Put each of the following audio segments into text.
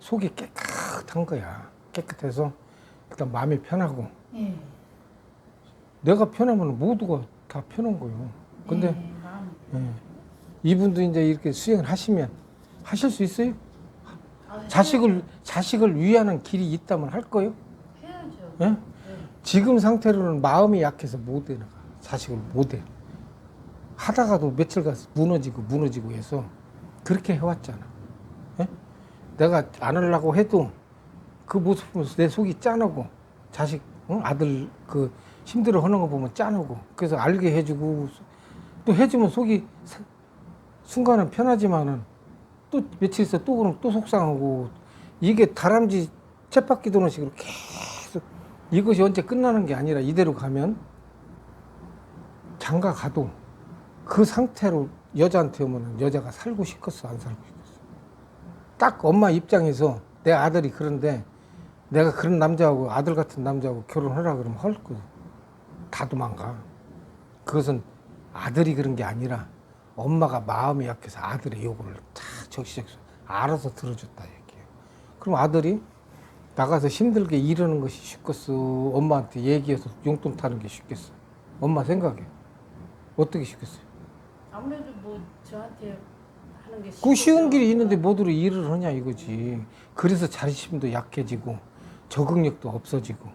속이 깨끗한 거야. 깨끗해서 일단 마음이 편하고 예. 내가 편하면 모두가 다 편한 거예요. 근데 예, 마음. 예. 이분도 이제 이렇게 수행을 하시면 하실 수 있어요? 아, 자식을 자식을 위하는 길이 있다면 할 거요? 해야죠. 예? 네. 지금 상태로는 마음이 약해서 못 해. 자식을 못 해. 하다가도 며칠 가서 무너지고 무너지고 해서 그렇게 해왔잖아. 예? 내가 안 하려고 해도 그 모습 보면서 내 속이 짠하고 자식 응? 아들 그 힘들어 하는 거 보면 짠하고 그래서 알게 해주고 또 해주면 속이 사- 순간은 편하지만은 또 며칠 있어 또 그럼 또 속상하고 이게 다람쥐 쳇바퀴 도는 식으로 계속 이것이 언제 끝나는 게 아니라 이대로 가면 장가 가도 그 상태로 여자한테 오면 여자가 살고 싶겠어 안 살고 싶겠어 딱 엄마 입장에서 내 아들이 그런데 내가 그런 남자하고 아들 같은 남자하고 결혼하라 그러면 할 거야. 다 도망가. 그것은 아들이 그런 게 아니라 엄마가 마음이 약해서 아들의 요구를 다 적시적소 알아서 들어줬다 얘기해요. 그럼 아들이 나가서 힘들게 일하는 것이 쉽겠어? 엄마한테 얘기해서 용돈 타는 게 쉽겠어? 엄마 생각에 어떻게 쉽겠어요? 아무래도 뭐 저한테 하는 게 그 쉬운. 길이 있는데 뭐들어 일을 하냐 이거지. 그래서 자립심도 약해지고 적응력도 없어지고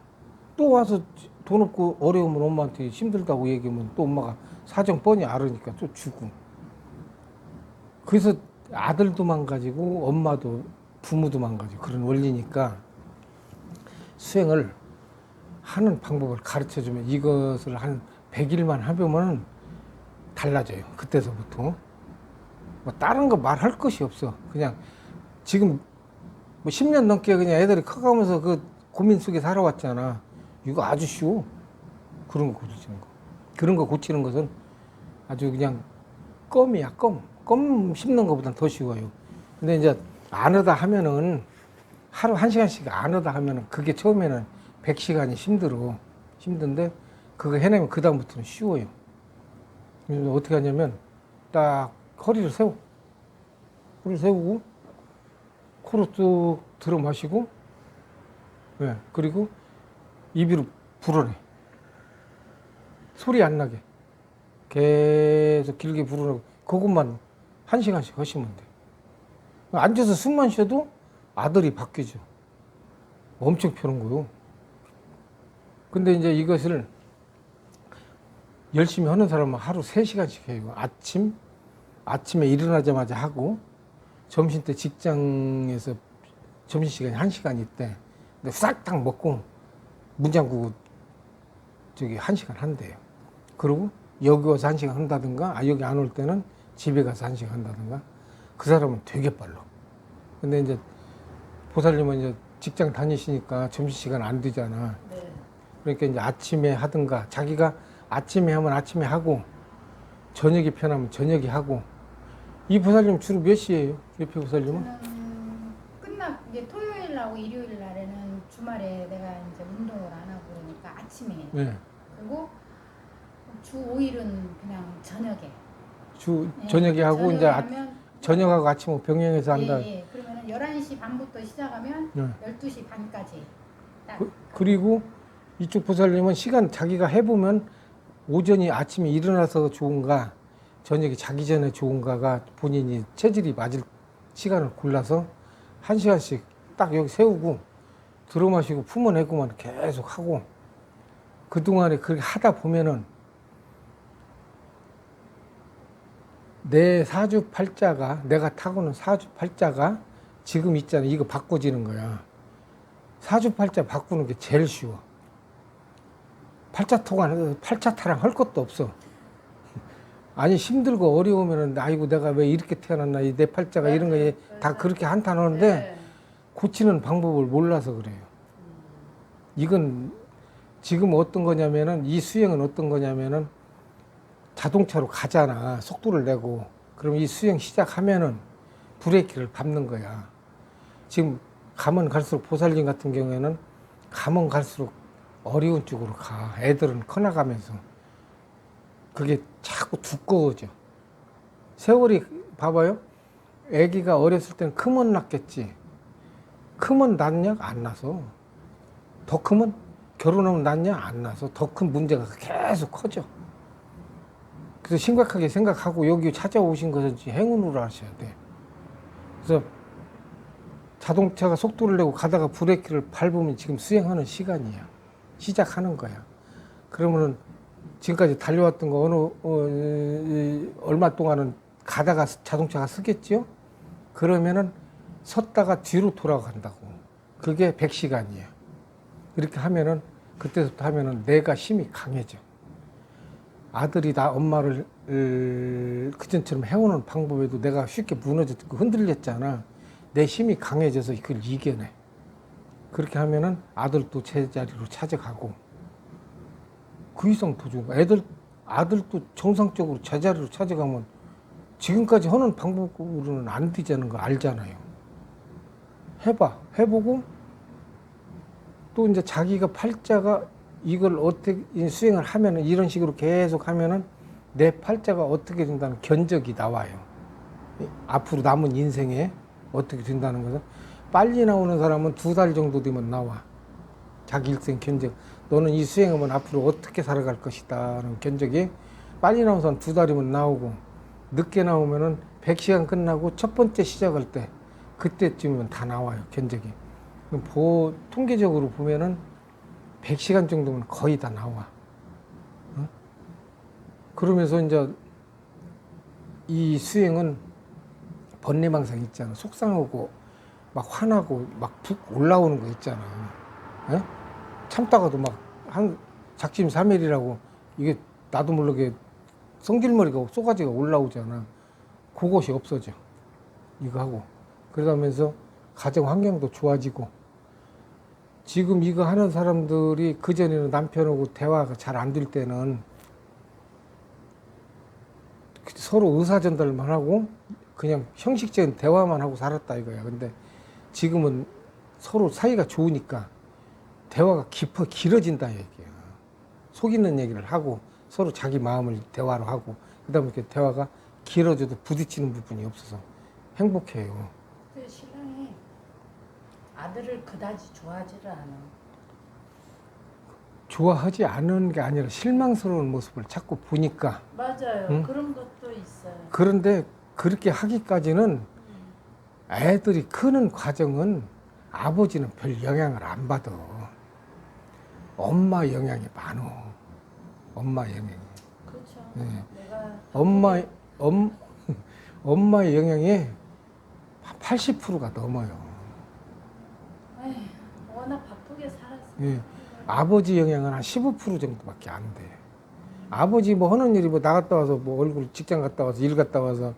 또 와서 돈 없고 어려우면 엄마한테 힘들다고 얘기하면 또 엄마가 사정 뻔히 알으니까 또 주고. 그래서 아들도 망가지고 엄마도 부모도 망가지고 그런 원리니까 수행을 하는 방법을 가르쳐 주면 이것을 한 100일만 하면은 달라져요. 그때서부터. 뭐 다른 거 말할 것이 없어. 그냥 지금 뭐 10년 넘게 그냥 애들이 커가면서 그 고민 속에 살아왔잖아. 이거 아주 쉬워. 그런 거 고치는 거. 그런 거 고치는 것은 아주 그냥 껌이야, 껌. 껌 씹는 것보단 더 쉬워요. 근데 이제 안 하다 하면은 하루 한 시간씩 안 하다 하면은 그게 처음에는 100시간이 힘들어. 힘든데 그거 해내면 그다음부터는 쉬워요. 그래서 어떻게 하냐면 딱 허리를 세워. 허리를 세우고 코로 쭉 들어 마시고 예, 그리고 입으로 불어내. 소리 안 나게. 계속 길게 불어내고 그것만 한 시간씩 하시면 돼. 앉아서 숨만 쉬어도 아들이 바뀌죠. 엄청 편한 거요. 근데 이제 이것을 열심히 하는 사람은 하루 세시간씩 해요. 아침, 아침에 일어나자마자 하고, 점심 때 직장에서 점심 시간이 한 시간 있대. 근데 싹딱 먹고, 문 잠그고, 저기 한 시간 한대요. 그리고 여기 와서 한 시간 한다든가, 아, 여기 안 올 때는 집에 가서 한 시간 한다든가, 그 사람은 되게 빨라. 근데 이제 보살님은 이제 직장 다니시니까 점심 시간 안 되잖아. 네. 그러니까 이제 아침에 하든가 자기가 아침에 하면 아침에 하고 저녁이 편하면 저녁에 하고 이 보살님 주로 몇 시에요? 옆에 보살님은? 저는 끝나 이제 토요일 하고 일요일 날에는 주말에 내가 이제 운동을 안 하고 그러니까 아침에 네. 그리고 주 5일은 그냥 저녁에 주 예, 저녁에 하고 이제 아, 하면 저녁하고 아침하고 병행해서 한다. 예, 예. 그러면은 11시 반부터 시작하면 네. 12시 반까지 딱 그, 그리고 이쪽 보살님은 시간 자기가 해보면 오전이 아침에 일어나서 좋은가 저녁에 자기 전에 좋은가가 본인이 체질이 맞을 시간을 골라서 한 시간씩 딱 여기 세우고 들어 마시고 품어내고만 계속 하고 그동안에 그렇게 하다 보면은 내 사주팔자가 내가 타고는 사주팔자가 지금 있잖아. 이거 바꿔지는 거야. 사주팔자 바꾸는 게 제일 쉬워. 팔자 토가 팔자 타랑 할 것도 없어 아니 힘들고 어려우면은 아이고 내가 왜 이렇게 태어났나 이 내 팔자가 이런 거에 다 그렇게 한탄하는데 네. 고치는 방법을 몰라서 그래요. 이건 지금 어떤 거냐면은 이 수행은 어떤 거냐면은 자동차로 가잖아. 속도를 내고. 그럼 이 수행 시작하면은 브레이크를 밟는 거야. 지금 가면 갈수록 보살님 같은 경우에는 가면 갈수록 어려운 쪽으로 가. 애들은 커나가면서. 그게 자꾸 두꺼워져. 세월이 봐봐요. 아기가 어렸을 때는 크면 낫겠지. 크면 낫냐? 안 나서. 더 크면 결혼하면 낫냐? 안 나서. 더 큰 문제가 계속 커져. 그래서 심각하게 생각하고 여기 찾아오신 것은 행운으로 하셔야 돼. 그래서 자동차가 속도를 내고 가다가 브레이크를 밟으면 지금 수행하는 시간이야. 시작하는 거야. 그러면은 지금까지 달려왔던 거 어느 어, 이, 얼마 동안은 가다가 자동차가 쓰겠죠? 그러면은 섰다가 뒤로 돌아간다고. 그게 100시간이에요. 이렇게 하면은 그때부터 하면은 내가 힘이 강해져. 아들이 나 엄마를 을, 그전처럼 해오는 방법에도 내가 쉽게 무너졌고 흔들렸잖아. 내 힘이 강해져서 그걸 이겨내. 그렇게 하면은 아들도 제자리로 찾아가고 그 이상 거야. 애들 아들도 정상적으로 제자리로 찾아가면 지금까지 하는 방법으로는 안 되자는 거 알잖아요. 해봐. 해보고 또 이제 자기가 팔자가 이걸 어떻게 수행을 하면은 이런 식으로 계속 하면은 내 팔자가 어떻게 된다는 견적이 나와요. 앞으로 남은 인생에 어떻게 된다는 것은 빨리 나오는 사람은 두 달 정도 되면 나와. 자기 일생 견적. 너는 이 수행하면 앞으로 어떻게 살아갈 것이다는 견적이 빨리 사람 두 달이면 나오고 늦게 나오면은 100시간 끝나고 첫 번째 시작할 때 그때쯤이면 다 나와요 견적이. 보, 통계적으로 보면은 100시간 정도면 거의 다 나와. 응? 그러면서 이제 이 수행은 번뇌망상 있잖아. 속상하고 막 화나고 막푹 올라오는 거 있잖아. 예? 참다가도 막 한 작심 삼일이라고 이게 나도 모르게 성질머리가 쏘가지가 올라오잖아. 그것이 없어져. 이거 하고. 그러면서 가정 환경도 좋아지고 지금 이거 하는 사람들이 그전에는 남편하고 대화가 잘 안 될 때는 서로 의사 전달만 하고 그냥 형식적인 대화만 하고 살았다 이거야. 근데 지금은 서로 사이가 좋으니까 대화가 깊어 길어진다 얘기야. 속이는 얘기를 하고 서로 자기 마음을 대화로 하고 그다음에 이렇게 대화가 길어져도 부딪히는 부분이 없어서 행복해요. 그 신랑이 아들을 그다지 좋아하지를 않아. 좋아하지 않은 게 아니라 실망스러운 모습을 자꾸 보니까 맞아요. 응? 그런 것도 있어요. 그런데 그렇게 하기까지는 애들이 크는 과정은 아버지는 별 영향을 안 받아. 엄마 영향이 많어. 엄마 영향이. 그렇죠. 네. 내가 엄마, 엄, 엄마의 영향이 80%가 넘어요. 에휴, 워낙 바쁘게 살았어. 예. 아버지 영향은 한 15% 정도밖에 안 돼. 아버지 뭐 하는 일이 뭐 나갔다 와서 뭐 얼굴 직장 갔다 와서 일 갔다 와서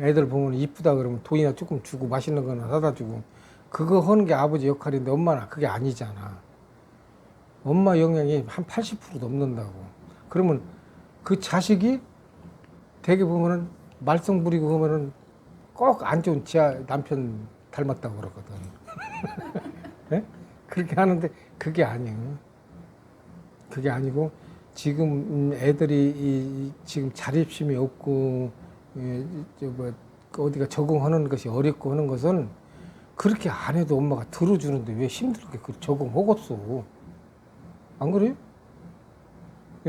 애들 보면 이쁘다 그러면 돈이나 조금 주고 맛있는 거나 사다 주고 그거 하는 게 아버지 역할인데 엄마는 그게 아니잖아. 엄마 영향이 한 80% 넘는다고. 그러면 그 자식이 되게 보면은 말썽 부리고 그러면은 꼭 안 좋은 지아 남편 닮았다고 그러거든. 예? 그렇게 하는데 그게 아니에요. 그게 아니고 지금 애들이 이 지금 자립심이 없고 예, 저뭐 어디가 적응하는 것이 어렵고 하는 것은 그렇게 안 해도 엄마가 들어주는데 왜 힘들게 그 적응하겠어? 안 그래요?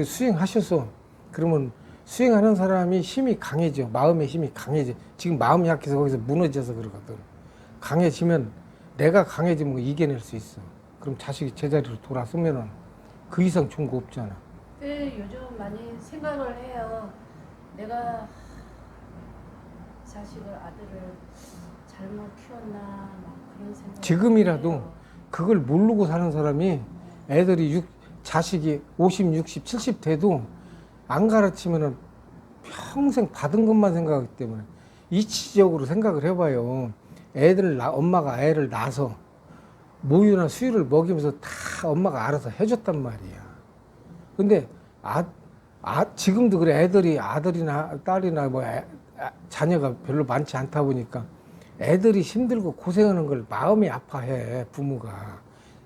수행하셔서 그러면 수행하는 사람이 힘이 강해져 마음의 힘이 강해져 지금 마음이 약해서 거기서 무너져서 그러거든 강해지면 내가 강해지면 이겨낼 수 있어 그럼 자식이 제자리로 돌아서면은 그 이상 좋은 거 없잖아 그 요즘 많이 생각을 해요. 내가 자식을 아들을 잘못 키웠나 막 그런 생각. 지금이라도 그걸 모르고 사는 사람이 애들이 육, 자식이 50, 60, 70 돼도 안 가르치면은 평생 받은 것만 생각하기 때문에 이치적으로 생각을 해봐요. 애들 나, 엄마가 애를 낳아서 모유나 수유를 먹이면서 다 엄마가 알아서 해줬단 말이야. 근데 아, 아 지금도 그래 애들이 아들이나 딸이나 뭐 애- 아, 자녀가 별로 많지 않다 보니까 애들이 힘들고 고생하는 걸 마음이 아파해 부모가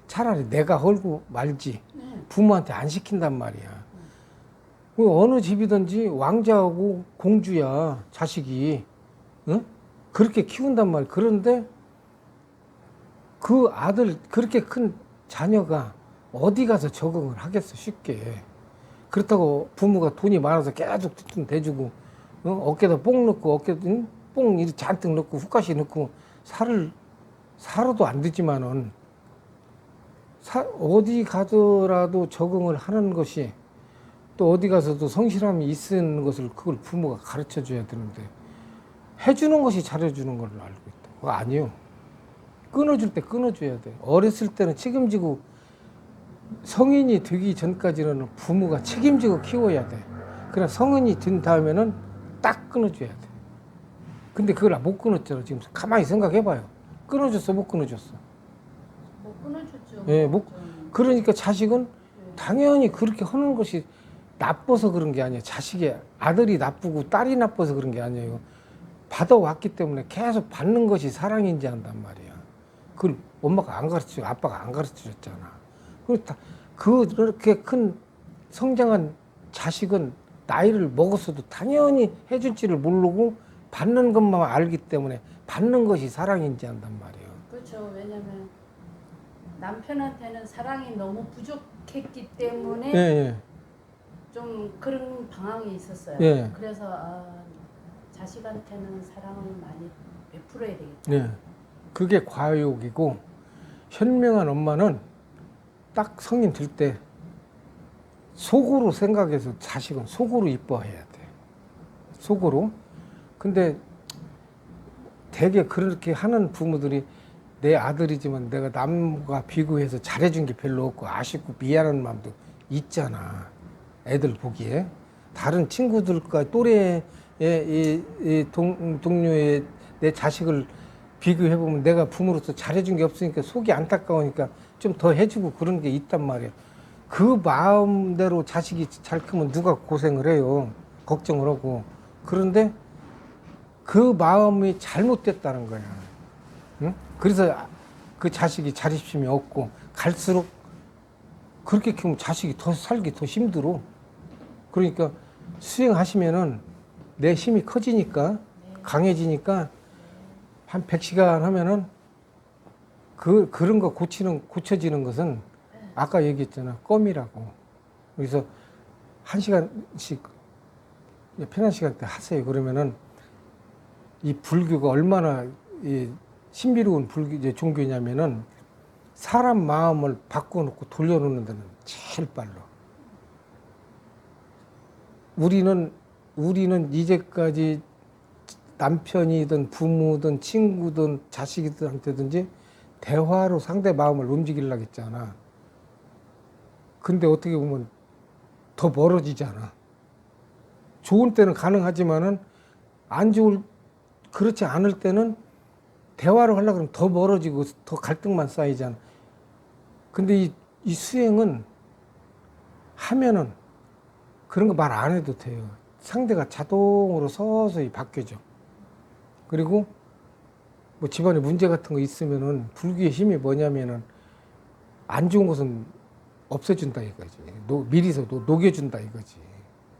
차라리 내가 헐고 말지 네. 부모한테 안 시킨단 말이야. 그 어느 집이든지 왕자하고 공주야 자식이 응? 그렇게 키운단 말이야. 그런데 그 아들 그렇게 큰 자녀가 어디 가서 적응을 하겠어 쉽게 그렇다고 부모가 돈이 많아서 계속 툭툭 대주고 어? 어깨다 뽕 넣고 어깨 응? 뽕 이렇게 잔뜩 넣고 훅가시 넣고 살을 살아도 안 되지만은 사- 어디 가더라도 적응을 하는 것이 또 어디 가서도 성실함이 있는 것을 그걸 부모가 가르쳐 줘야 되는데 해주는 것이 잘해주는 걸로 알고 있다. 그거 아니요. 끊어줄 때 끊어줘야 돼. 어렸을 때는 책임지고 성인이 되기 전까지는 부모가 책임지고 키워야 돼. 그러나 성인이 된 다음에는 딱 끊어줘야 돼. 근데 그걸 못 끊었잖아. 지금 가만히 생각해봐요. 끊어줬어, 못 끊어줬어. 예, 못- 그러니까 자식은 당연히 그렇게 하는 것이 나빠서 그런 게 아니에요. 자식이 아들이 나쁘고 딸이 나빠서 그런 게 아니에요. 받아왔기 때문에 계속 받는 것이 사랑인지 한단 말이야. 그걸 엄마가 안 가르쳐, 아빠가 안 가르쳐 줬잖아. 그렇다. 그렇게 큰 성장한 자식은 나이를 먹었어도 당연히 해줄지를 모르고 받는 것만 알기 때문에 받는 것이 사랑인지 한단 말이에요. 그렇죠. 왜냐면 남편한테는 사랑이 너무 부족했기 때문에 예, 예. 좀 그런 방황이 있었어요. 예. 그래서 아, 자식한테는 사랑을 많이 베풀어야 되겠다. 네. 그게 과욕이고 현명한 엄마는 딱 성인 될 때 속으로 생각해서 자식은 속으로 이뻐해야 돼. 속으로. 근데 되게 그렇게 하는 부모들이 내 아들이지만 내가 남과 비교해서 잘해준 게 별로 없고 아쉽고 미안한 마음도 있잖아. 애들 보기에. 다른 친구들과 또래의 이, 이 동, 동료의 내 자식을 비교해보면 내가 부모로서 잘해준 게 없으니까 속이 안타까우니까 좀 더 해주고 그런 게 있단 말이에요. 그 마음대로 자식이 잘 크면 누가 고생을 해요. 걱정을 하고. 그런데 그 마음이 잘못됐다는 거야. 응? 그래서 그 자식이 자립심이 없고 갈수록 그렇게 키우면 자식이 더 살기 더 힘들어. 그러니까 수행하시면은 내 힘이 커지니까 강해지니까 한 100시간 하면은 그 그런 거 고치는 고쳐지는 것은 아까 얘기했잖아. 껌이라고. 그래서 한 시간씩 편한 시간 때 하세요. 그러면은 이 불교가 얼마나 이 신비로운 불교 종교냐면은 사람 마음을 바꿔놓고 돌려놓는 데는 제일 빨라. 우리는 우리는 이제까지 남편이든 부모든 친구든 자식이든한테든지 대화로 상대 마음을 움직이려고 했잖아. 근데 어떻게 보면 더 멀어지잖아. 좋은 때는 가능하지만은 안 좋을 그렇지 않을 때는 대화를 하려고 그러면 더 멀어지고 더 갈등만 쌓이잖아. 근데 이, 이 수행은 하면은 그런 거 말 안 해도 돼요. 상대가 자동으로 서서히 바뀌어져. 그리고 뭐 집안에 문제 같은 거 있으면은 불교의 힘이 뭐냐면은 안 좋은 것은 없애준다 이거지. 노, 미리서 노, 녹여준다 이거지.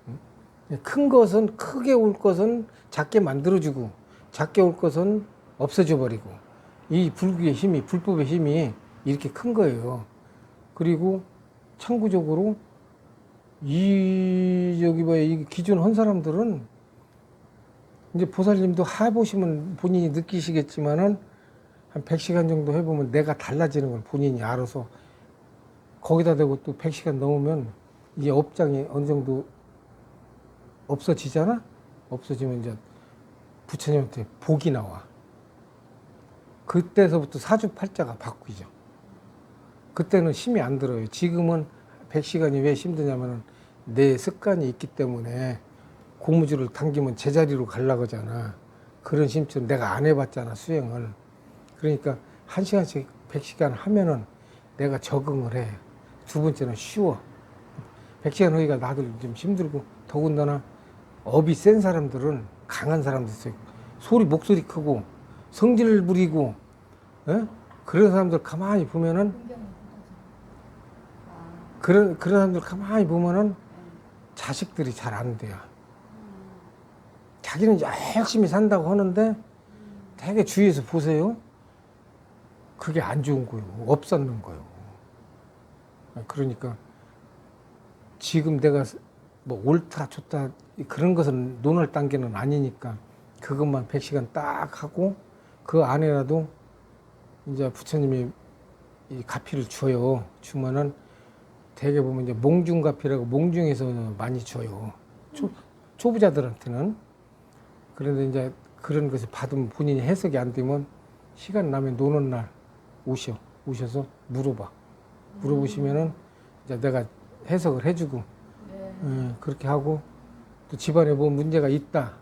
응? 큰 것은 크게 올 것은 작게 만들어주고 작게 올 것은 없애줘 버리고 이 불교의 힘이 불법의 힘이 이렇게 큰 거예요. 그리고 참고적으로 이 저기 뭐야 이 기준 한 사람들은 이제 보살님도 해보시면 본인이 느끼시겠지만은 한 100시간 정도 해보면 내가 달라지는 걸 본인이 알아서 거기다 대고 또 100시간 넘으면 이제 업장이 어느 정도 없어지잖아? 없어지면 이제 부처님한테 복이 나와. 그때서부터 사주팔자가 바뀌죠. 그때는 힘이 안 들어요. 지금은 100시간이 왜 힘드냐면은 내 습관이 있기 때문에 고무줄을 당기면 제자리로 가려고 하잖아. 그런 심처럼 내가 안 해봤잖아, 수행을. 그러니까 한 시간씩 100시간 하면은 내가 적응을 해. 두 번째는 쉬워. 100시간 하기가 나도 좀 힘들고 더군다나 업이 센 사람들은 강한 사람들 있어요. 소리, 목소리 크고 성질 부리고, 예? 그런 사람들 가만히 보면은 그런 그런 사람들 가만히 보면은 자식들이 잘 안 돼요. 자기는 열심히 산다고 하는데 되게 주위에서 보세요. 그게 안 좋은 거요. 없었는 거요. 그러니까 지금 내가 뭐 옳다 좋다 그런 것은 논할 단계는 아니니까 그것만 100시간 딱 하고 그 안에라도 이제 부처님이 이 가피를 줘요. 주면은 대개 보면 이제 몽중 가피라고 몽중에서 많이 줘요. 초, 초보자들한테는. 그런데 이제 그런 것을 받으면 본인이 해석이 안 되면 시간 나면 노는 날 오셔. 오셔서 물어봐. 물어보시면은 이제 내가 해석을 해주고 네. 예, 그렇게 하고 또 집안에 뭐 문제가 있다.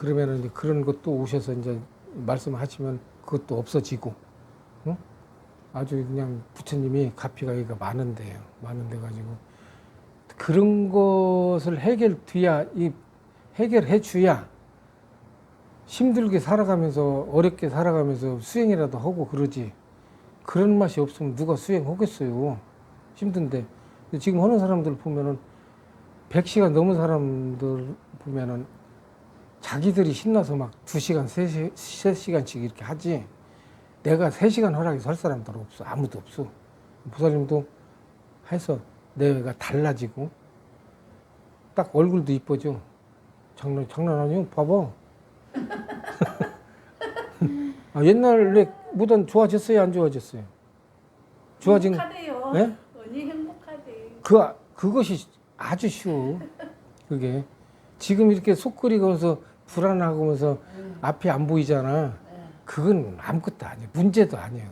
그러면은 이제 그런 것도 오셔서 이제 말씀하시면 그것도 없어지고, 응? 아주 그냥 부처님이 가피가 여기가 많은데요. 많은데 가지고 그런 것을 해결돼야 이 해결해 줘야 힘들게 살아가면서 어렵게 살아가면서 수행이라도 하고 그러지. 그런 맛이 없으면 누가 수행하겠어요. 힘든데. 지금 하는 사람들 보면은 100시간 넘은 사람들 보면은 자기들이 신나서 막 2시간, 3시, 3시간씩 이렇게 하지. 내가 3시간 허락해서 할 사람들 없어. 아무도 없어. 보살님도 해서 내가 달라지고 딱 얼굴도 이뻐져. 장난, 장난 아니요? 봐봐. 아, 옛날에 보단 좋아졌어요? 안 좋아졌어요? 좋아진 행복하대요. 예? 언니 행복하대. 그 그것이 아주 쉬워. 그게 지금 이렇게 속끓이면서 불안하고 면서 응. 앞이 안 보이잖아. 네. 그건 아무것도 아니야. 문제도 아니에요.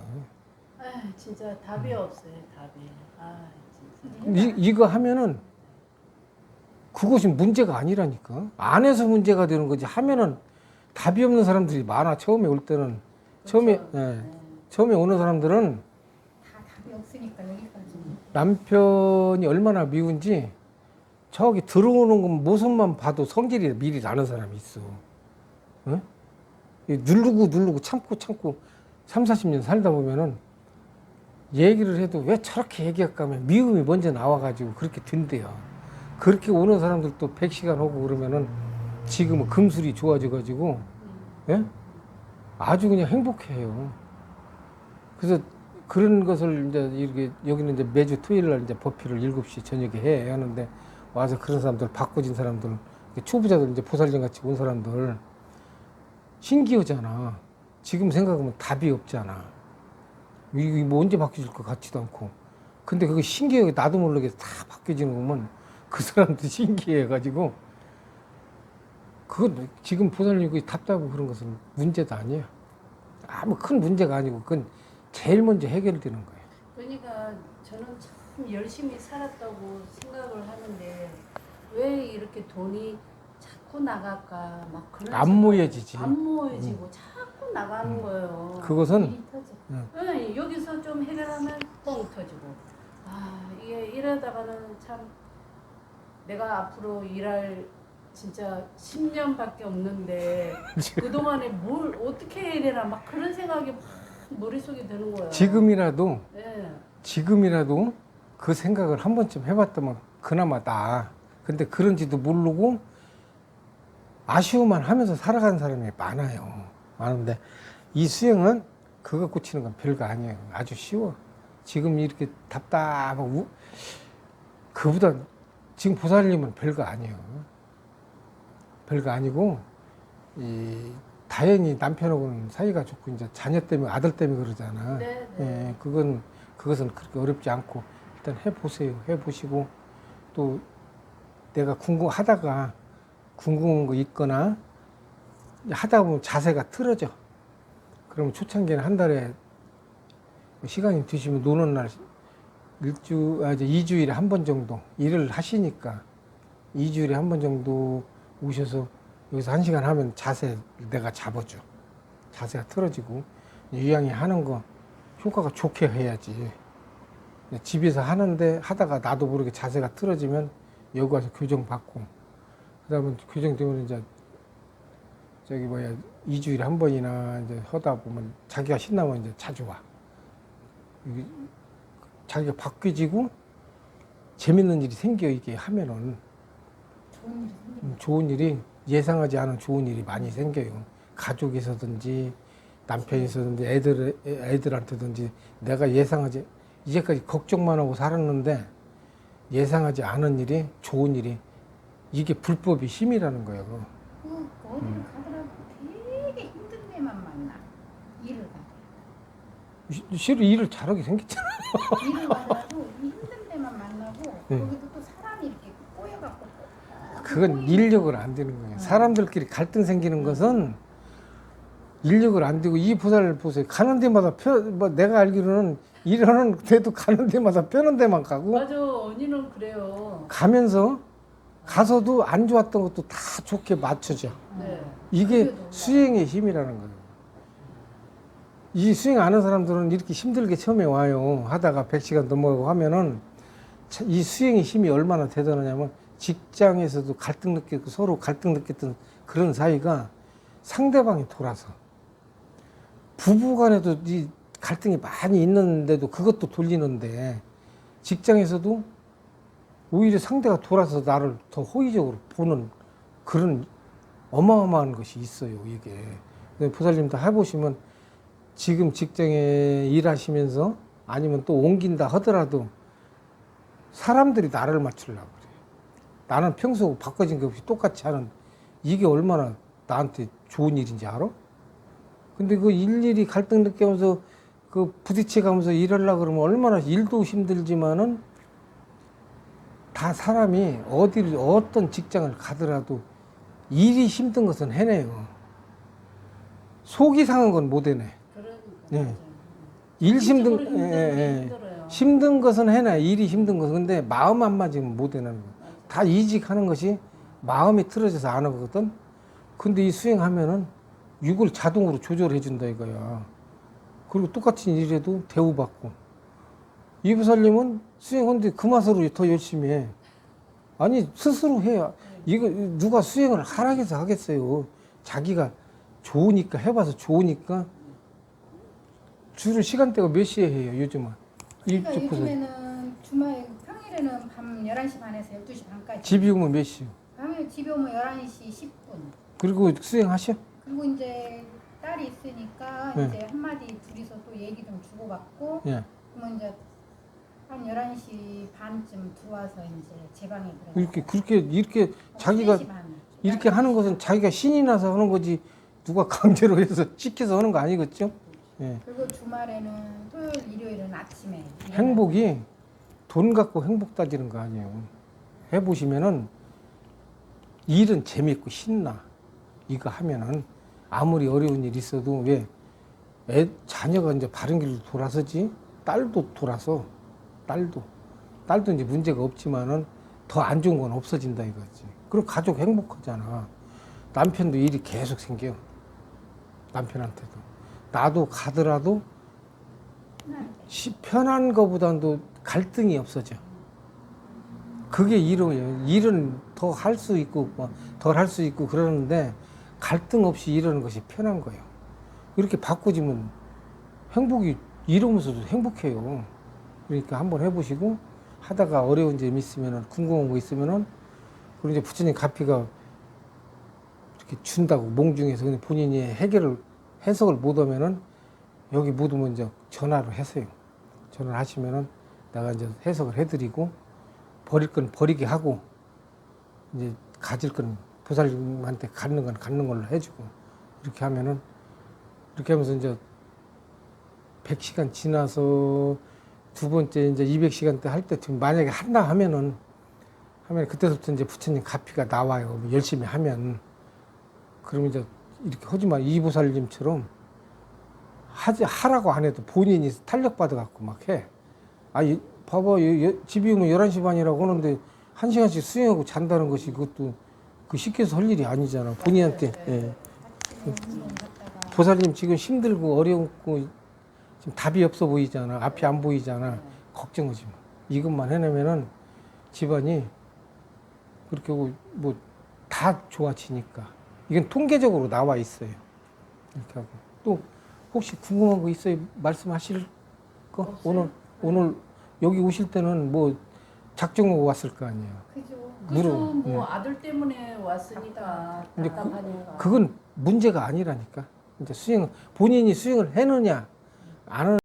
아 진짜 답이 없어요. 답이. 아 진짜. 이, 이거 하면은 그것이 문제가 아니라니까. 안 해서 문제가 되는 거지. 하면은 답이 없는 사람들이 많아. 처음에 올 때는 처음에 그렇죠. 예, 네. 처음에 오는 사람들은 다 답이 없으니까 여기까지. 남편이 얼마나 미운지 저기 들어오는 건 모습만 봐도 성질이 미리 나는 사람이 있어. 응? 이 누르고 누르고 참고 참고 3, 40년 살다 보면은 얘기를 해도 왜 저렇게 얘기할까 하면 미움이 먼저 나와가지고 그렇게 된대요. 그렇게 오는 사람들도 100시간 하고 그러면은 지금은 금술이 좋아져가지고 예? 아주 그냥 행복해요. 그래서 그런 것을 이제 이렇게 여기는 이제 매주 토요일 날 이제 법회를 7시 저녁에 해 하는데 와서 그런 사람들 바꿔진 사람들 초보자들 이제 보살님 같이 온 사람들 신기하잖아. 지금 생각하면 답이 없잖아. 이게 뭐 언제 바뀌어질 것 같지도 않고. 근데 그거 신기하게 나도 모르게 다 바뀌어지는 거면 그 사람도 신기해가지고 그건 지금 보살님 그 답답하고 그런 것은 문제도 아니에요. 아무 큰 문제가 아니고 그건 제일 먼저 해결되는 거예요. 그러니까 저는 참 열심히 살았다고 생각을 하는데 왜 이렇게 돈이 자꾸 나갈까 막 그런 안 생각- 모여지지. 안 모여지고 자꾸 나가는 음. 거예요. 그것은 일이 터져. 응, 여기서 좀 해결하면 뻥 터지고 아 이게 이러다가는 참 내가 앞으로 일할 진짜 10년밖에 없는데 그동안에 뭘 어떻게 해야 되나 막 그런 생각이 막 머릿속에 드는 거예요. 지금이라도 예. 지금이라도 그 생각을 한 번쯤 해봤다면 그나마 나. 근데 그런지도 모르고 아쉬움만 하면서 살아가는 사람이 많아요. 많은데 이 수행은 그거 고치는 건 별거 아니에요. 아주 쉬워. 지금 이렇게 답답하고 우... 그보다 지금 보살님은 별거 아니에요. 별거 아니고 이 다행히 남편하고는 사이가 좋고 이제 자녀 때문에 아들 때문에 그러잖아. 네, 네. 예, 그건 그것은 그렇게 어렵지 않고 일단 해보세요. 해보시고 또 내가 궁금하다가 궁금한 거 있거나 하다 보면 자세가 틀어져. 그러면 초창기에는 한 달에 시간이 되시면 노는 날 일주 아 이제 2주일에 한 번 정도 일을 하시니까 2주일에 한 번 정도 오셔서 여기서 한 시간 하면 자세 내가 잡아줘. 자세가 틀어지고 유양이 하는 거 효과가 좋게 해야지. 집에서 하는데 하다가 나도 모르게 자세가 틀어지면 여기 와서 교정 받고 그다음에 교정되면 이제 저기 뭐야 2주일에 한 번이나 이제 하다 보면 자기가 신나면 이제 자주 와. 자기가 바뀌지고 재밌는 일이 생겨 이게 하면은 좋은 일이 음, 예상하지 않은 좋은 일이 많이 생겨요. 가족에서든지 남편이 있었는데 애들 애들한테든지 내가 예상하지 이제까지 걱정만 하고 살았는데 예상하지 않은 일이 좋은 일이 이게 불법의 힘이라는 거예요. 그 어디를 가더라도 되게 힘든 데만 만나. 일을 가. 시- 실은 일을 잘하게 생겼잖아. 일을 만나도 이 힘든 데만 만나고 네. 거기도 또 사람이 이렇게 꼬여갖고 그건 인력을 안 되는 거예요. 사람들끼리 갈등 생기는 것은 인력을 안 되고 이 부산을 보세요. 가는 데마다 펴, 뭐 내가 알기로는 일하는 데도 가는 데마다 펴는 데만 가고 맞아 언니는 그래요. 가면서 가서도 안 좋았던 것도 다 좋게 맞춰져. 네. 이게 너무 수행의 힘이라는 거예요. 이 수행 아는 사람들은 이렇게 힘들게 처음에 와요. 하다가 100시간 넘어가고 하면은 차- 이 수행의 힘이 얼마나 대단하냐면 직장에서도 갈등 느끼고 서로 갈등 느꼈던 그런 사이가 상대방이 돌아서 부부 간에도 이 갈등이 많이 있는데도 그것도 돌리는데 직장에서도 오히려 상대가 돌아서 나를 더 호의적으로 보는 그런 어마어마한 것이 있어요, 이게. 보살님도 해보시면 지금 직장에 일하시면서 아니면 또 옮긴다 하더라도 사람들이 나를 맞추려고 그래요. 나는 평소 바꿔진 게 없이 똑같이 하는 이게 얼마나 나한테 좋은 일인지 알아? 근데 그 일일이 갈등 느끼면서 그 부딪혀 가면서 일하려고 그러면 얼마나 일도 힘들지만은 다 사람이 어디를 어떤 직장을 가더라도 일이 힘든 것은 해내요. 속이 상한 건 못 해내. 맞아요. 일 힘든 힘든 예, 예, 게 예. 힘든 것은 해내. 일이 힘든 것은 근데 마음 안 맞으면 못 해내는 거. 다 이직하는 것이 마음이 틀어져서 안 하거든. 근데 이 수행하면은 육을 자동으로 조절해 준다 이거야. 그리고 똑같은 일에도 대우받고. 이 부살님은 수행하는데 그 맛으로 더 열심히 해. 아니 스스로 해야 이거 누가 수행을 하락해서 하겠어요. 자기가 좋으니까 해봐서 좋으니까 주로 시간대가 몇 시에 해요 요즘은 그러니까 일찍 요즘에는 주말 평일에는 밤 11시 반에서 12시 반까지 집이 오면 몇 시? 밤에 집에 오면 11시 10분 그리고 수행하셔? 그리고 이제 딸이 있으니까 네. 이제 한마디 둘이서 또 얘기 좀 주고받고 예. 그러면 이제 한 11시 반쯤 들어와서 이제 제 방에 들어가 이렇게 그렇게 이렇게 자기가 이렇게 하는 것은 자기가 신이 나서 하는 거지 누가 강제로 해서 시켜서 하는 거 아니겠죠? 예. 그리고 주말에는 토요일 일요일은 아침에 행복이 돈 갖고 행복 따지는 거 아니에요. 해보시면은 일은 재밌고 신나. 이거 하면은 아무리 어려운 일 있어도 왜 애, 자녀가 이제 바른 길로 돌아서지 딸도 돌아서 딸도 딸도 이제 문제가 없지만은 더 안 좋은 건 없어진다 이거지. 그리고 가족 행복하잖아. 남편도 일이 계속 생겨. 남편한테도 나도 가더라도 시- 편한 거보다도 갈등이 없어져. 그게 일이에요. 일은 더 할 수 있고 뭐덜할 수 있고 그러는데 갈등 없이 일하는 것이 편한 거예요. 이렇게 바꾸지면 행복이 이러면서도 행복해요. 그러니까 한번 해보시고 하다가 어려운 점 있으면은 궁금한 거 있으면은 그리고 이제 부처님 가피가 이렇게 준다고 몽중해서 근데 본인이 해결을 해석을 못하면은 여기 못 오면 이제 전화를 하세요. 전화를 하시면은 내가 이제 해석을 해드리고 버릴 건 버리게 하고 이제 가질 건 보살님한테 갖는 건 갖는 걸로 해주고 이렇게 하면은 이렇게 하면서 이제 100시간 지나서 두 번째 이제 200시간 때 할 때쯤 만약에 한다 하면은 하면 그때부터 이제 부처님 가피가 나와요. 열심히 하면 그러면 이제 이렇게 하지만 이보살님처럼 하지 하라고 안 해도 본인이 탄력 받아 갖고 막 해. 아니 봐봐 집이 오면 11시 반이라고 하는데 한 시간씩 수행하고 잔다는 것이 그것도 그 쉽게 해서 할 일이 아니잖아. 본인한테. 예. 보살님 지금 힘들고 어렵고 지금 답이 없어 보이잖아. 앞이 안 보이잖아. 걱정하지 마. 이것만 해내면은 집안이 그렇게 뭐 다 좋아지니까. 이건 통계적으로 나와 있어요. 이렇게 하고. 또 혹시 궁금한 거 있어요? 말씀하실 거? 없어요. 오늘 오늘 여기 오실 때는 뭐 작정하고 왔을 거 아니에요. 그죠 그죠 물어. 뭐 네. 아들 때문에 왔으니까 근데 그- 답답하니까 그건 문제가 아니라니까. 이제 수행 본인이 수행을 해느냐 안 하느냐